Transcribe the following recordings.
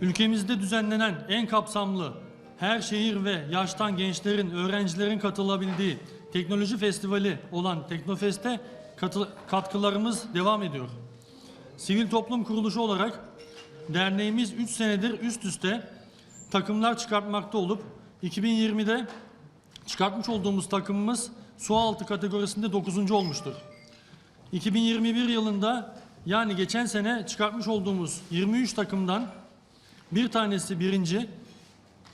Ülkemizde düzenlenen en kapsamlı her şehir ve yaştan gençlerin, öğrencilerin katılabildiği teknoloji festivali olan Teknofest'e katkılarımız devam ediyor. Sivil toplum kuruluşu olarak derneğimiz 3 senedir üst üste takımlar çıkartmakta olup 2020'de çıkartmış olduğumuz takımımız su altı kategorisinde 9. olmuştur. 2021 yılında yani geçen sene çıkartmış olduğumuz 23 takımdan bir tanesi birinci,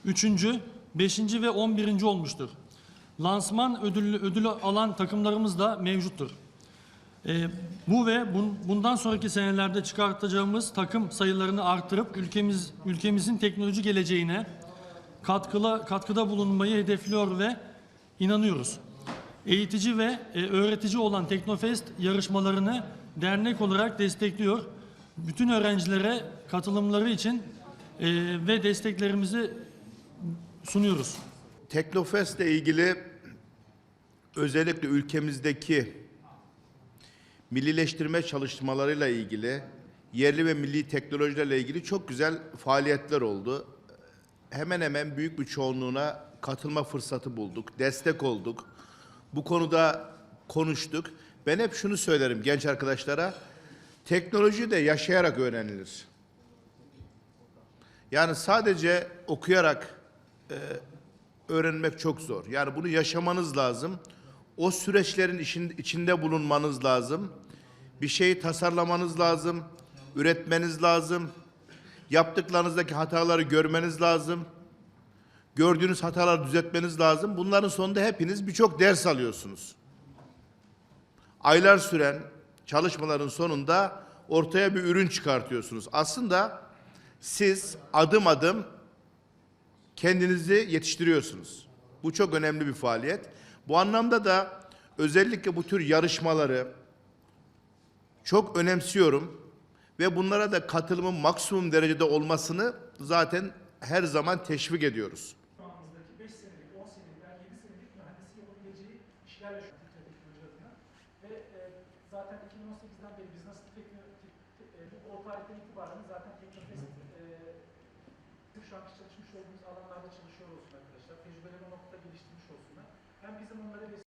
üçüncü, beşinci ve on birinci olmuştur. Lansman ödüllü, ödülü alan takımlarımız da mevcuttur. Ee, bu ve bun- bundan sonraki senelerde çıkartacağımız takım sayılarını artırıp ülkemiz ülkemizin teknoloji geleceğine katkıla katkıda bulunmayı hedefliyor ve inanıyoruz. Eğitici ve e, öğretici olan Teknofest yarışmalarını dernek olarak destekliyor. Bütün öğrencilere katılımları için e, ve desteklerimizi sunuyoruz. Teknofest ile ilgili özellikle ülkemizdeki millileştirme çalışmalarıyla ilgili yerli ve milli teknolojilerle ilgili çok güzel faaliyetler oldu. Hemen hemen büyük bir çoğunluğuna katılma fırsatı bulduk, destek olduk. Bu konuda konuştuk. Ben hep şunu söylerim genç arkadaşlara. Teknoloji de yaşayarak öğrenilir. Yani sadece okuyarak öğrenmek çok zor. Yani bunu yaşamanız lazım. O süreçlerin işin, içinde bulunmanız lazım. Bir şeyi tasarlamanız lazım. Üretmeniz lazım. Yaptıklarınızdaki hataları görmeniz lazım. Gördüğünüz hataları düzeltmeniz lazım. Bunların sonunda hepiniz birçok ders alıyorsunuz. Aylar süren çalışmaların sonunda ortaya bir ürün çıkartıyorsunuz. Aslında siz adım adım kendinizi yetiştiriyorsunuz. Bu çok önemli bir faaliyet. Bu anlamda da özellikle bu tür yarışmaları çok önemsiyorum ve bunlara da katılımın maksimum derecede olmasını zaten her zaman teşvik ediyoruz. zamanımızdaki 5 senelik, 10 senelik, belki 7 senelik mühendislik yapabileceği işlerle şu an Türkiye teknoloji adına. Ve zaten 2018'den beri biz nasıl teknoloji, e, o tarihten itibaren zaten Teknofest e, şu anki çalışmış olduğumuz alanlarda çalışıyor olsun arkadaşlar. Tecrübeleri o noktada geliştirmiş olsunlar. Hem bizim onlara